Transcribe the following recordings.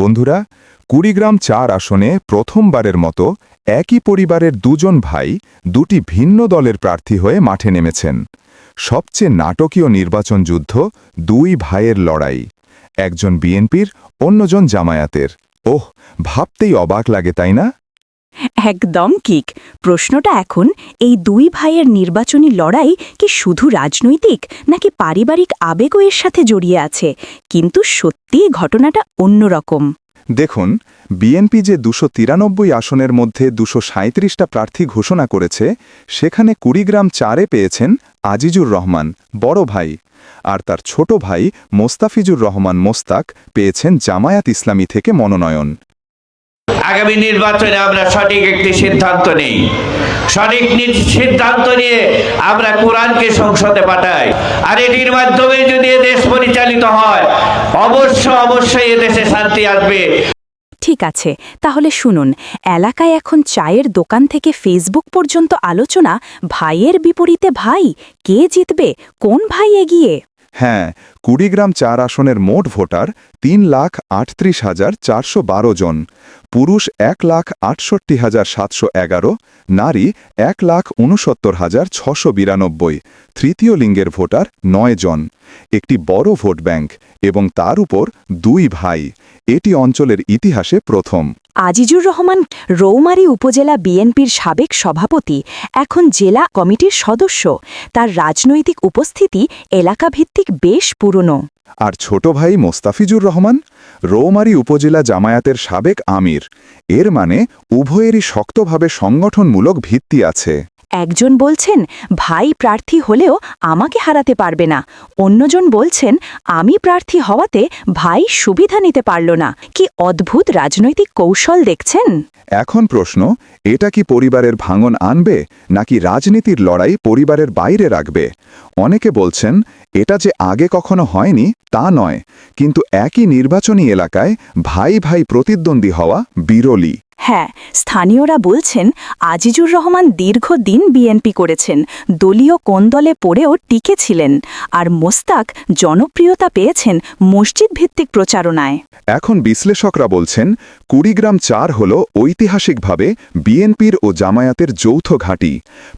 বন্ধুরা, কুড়িগ্রাম চার আসনে প্রথমবারের মতো একই পরিবারের দুজন ভাই দুটি ভিন্ন দলের প্রার্থী হয়ে মাঠে নেমেছেন। সবচেয়ে নাটকীয় নির্বাচন যুদ্ধ দুই ভাইয়ের লড়াই, একজন বিএনপির, অন্যজন জামায়াতের। ওহ, ভাবতেই অবাক লাগে, তাই না? একদম কিক প্রশ্নটা এখন, এই দুই ভাইয়ের নির্বাচনী লড়াই কি শুধু রাজনৈতিক নাকি পারিবারিক আবেগও এর সাথে জড়িয়ে আছে? কিন্তু সত্যিই ঘটনাটা অন্যরকম। দেখুন, বিএনপি যে দুশো আসনের মধ্যে দুশো প্রার্থী ঘোষণা করেছে, সেখানে কুড়িগ্রাম চারে পেয়েছেন আজিজুর রহমান, বড় ভাই। আর তার ছোট ভাই মোস্তাফিজুর রহমান মোস্তাক পেয়েছেন জামায়াত ইসলামী থেকে মনোনয়ন। আগামী নির্বাচনে আমরা সঠিক একটি সিদ্ধান্ত নেই। সঠিক সিদ্ধান্ত নিয়ে আমরা কোরআনকে সংসদে পাঠাই। আর এটির মাধ্যমে যদি দেশ পরিচালিত হয় অবশ্য অবশ্যই এদেশে শান্তি আসবে। ঠিক আছে, তাহলে শুনুন, এলাকায় এখন চায়ের দোকান থেকে ফেসবুক পর্যন্ত আলোচনা ভাইয়ের বিপরীতে ভাই, কে জিতবে, কোন ভাই এগিয়ে? হ্যাঁ কুড়িগ্রাম চার আসনের মোট ভোটার তিন লাখ আটত্রিশ হাজার চারশো বারো জন। পুরুষ এক লাখ আটষট্টি হাজার সাতশো এগারো, নারী এক লাখ উনসত্তর হাজার ছশো বিরানব্বই, তৃতীয় লিঙ্গের ভোটার নয় জন। একটি বড় ভোট ব্যাংক এবং তার উপর দুই ভাই। এটি অঞ্চলের ইতিহাসে প্রথম। আজিজুর রহমান, রৌমারী উপজেলা বিএনপির সাবেক সভাপতি, এখন জেলা কমিটির সদস্য। তার রাজনৈতিক উপস্থিতি এলাকাভিত্তিক বেশ পুরনো। আর ছোট ভাই মোস্তাফিজুর রহমান, রৌমারী উপজেলা জামায়াতের সাবেক আমির। এর মানে উভয়েরই শক্তভাবে সংগঠনমূলক ভিত্তি আছে। একজন বলছেন, ভাই প্রার্থী হলেও আমাকে হারাতে পারবে না। অন্যজন বলছেন, আমি প্রার্থী হওয়াতে ভাই সুবিধা নিতে পারল না। কি অদ্ভুত রাজনৈতিক কৌশল দেখছেন? এখন প্রশ্ন, এটা কি পরিবারের ভাঙন আনবে, নাকি রাজনীতির লড়াই পরিবারের বাইরে রাখবে? অনেকে বলছেন, এটা যে আগে কখনো হয়নি, তা নয়। কিন্তু একই নির্বাচনী এলাকায় ভাই ভাই প্রতিদ্বন্দ্বী হওয়া বিরলই হ্যাঁ স্থানীয়রা বলছেন আজিজুর রহমান দীর্ঘদিন বিএনপি করেছেন দলীয় কোন্দলে পড়েও টিকেছিলেন আর মোস্তাক জনপ্রিয়তা পেয়েছেন মসজিদ ভিত্তিক প্রচারণায়। এখন বিশ্লেষকরা বলছেন কুড়িগ্রাম চার হল ঐতিহাসিকভাবে বিএনপির ও জামায়াতের যৌথ ঘাঁটি।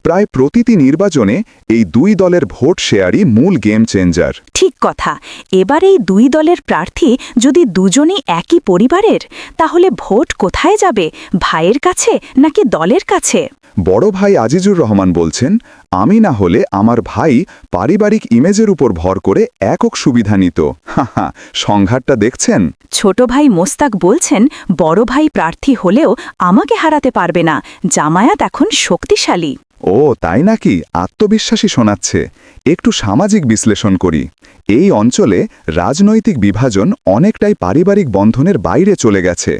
প্রায় প্রতিটি নির্বাচনে এই দুই দলের ভোট শেয়ারই মূল গেম চেঞ্জার। ঠিক কথা এবার এই দুই দলের প্রার্থী যদি দুজনেই একই পরিবারের তাহলে ভোট কোথায় যাবে? ভাইয়ের কাছে নাকি দলের কাছে? বড় ভাই আজিজুর রহমান বলছেন আমি না হলে আমার ভাই পারিবারিক ইমেজের উপর ভর করে একক সুবিধা নিত। হাহা সংঘাতটা দেখছেন? ছোট ভাই মোস্তাক বলছেন বড় ভাই প্রার্থী হলেও আমাকে হারাতে পারবে না। জামায়াত এখন শক্তিশালী। ও, তাই নাকি? আত্মবিশ্বাসী শোনাচ্ছে। একটু সামাজিক বিশ্লেষণ করি। এই অঞ্চলে রাজনৈতিক বিভাজন অনেকটাই পারিবারিক বন্ধনের বাইরে চলে গেছে।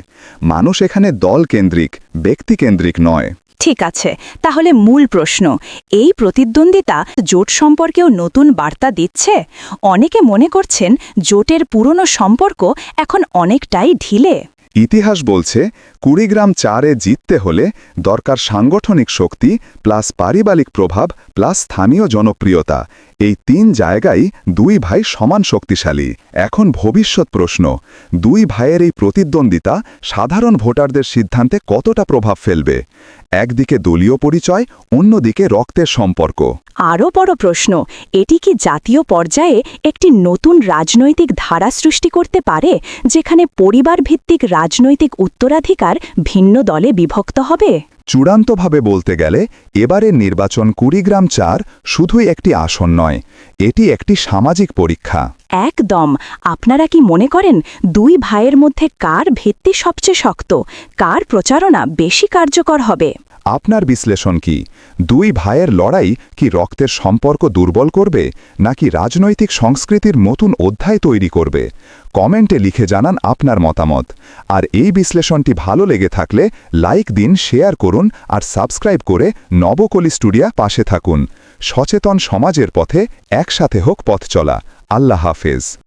মানুষ এখানে দলকেন্দ্রিক, ব্যক্তিকেন্দ্রিক নয়। ঠিক আছে, তাহলে মূল প্রশ্ন, এই প্রতিদ্বন্দ্বিতা জোট সম্পর্কেও নতুন বার্তা দিচ্ছে? অনেকে মনে করছেন জোটের পুরনো সম্পর্ক এখন অনেকটাই ঢিলে। ইতিহাস বলছে, কুড়িগ্রাম চারে জিততে হলে দরকার সাংগঠনিক শক্তি, প্লাস পারিবারিক প্রভাব, প্লাস স্থানীয় জনপ্রিয়তা। এই তিন জায়গায় দুই ভাই সমান শক্তিশালী। এখন ভবিষ্যৎ প্রশ্ন, দুই ভাইয়ের এই প্রতিদ্বন্দ্বিতা সাধারণ ভোটারদের সিদ্ধান্তে কতটা প্রভাব ফেলবে? একদিকে দলীয় পরিচয়, অন্যদিকে রক্তের সম্পর্ক। আরও বড় প্রশ্ন, এটি কি জাতীয় পর্যায়ে একটি নতুন রাজনৈতিক ধারা সৃষ্টি করতে পারে, যেখানে পরিবার ভিত্তিক রাজনৈতিক উত্তরাধিকার ভিন্ন দলে বিভক্ত হবে? চূড়ান্তভাবে বলতে গেলে এবারের নির্বাচন কুড়িগ্রাম চার শুধুই একটি আসন নয়, এটি একটি সামাজিক পরীক্ষা। একদম! আপনারা কি মনে করেন দুই ভাইয়ের মধ্যে কার ভিত্তি সবচেয়ে শক্ত? কার প্রচারণা বেশি কার্যকর হবে? আপনার বিশ্লেষণ কি? দুই ভাইয়ের লড়াই কি রক্তের সম্পর্ক দুর্বল করবে, নাকি রাজনৈতিক সংস্কৃতির নতুন অধ্যায় তৈরি করবে? কমেন্টে লিখে জানান আপনার মতামত। আর এই বিশ্লেষণটি ভালো লেগে থাকলে লাইক দিন, শেয়ার করুন আর সাবস্ক্রাইব করে নবকলি স্টুডিয়া পাশে থাকুন। সচেতন সমাজের পথে একসাথে হোক পথ চলা। আল্লাহ হাফেজ।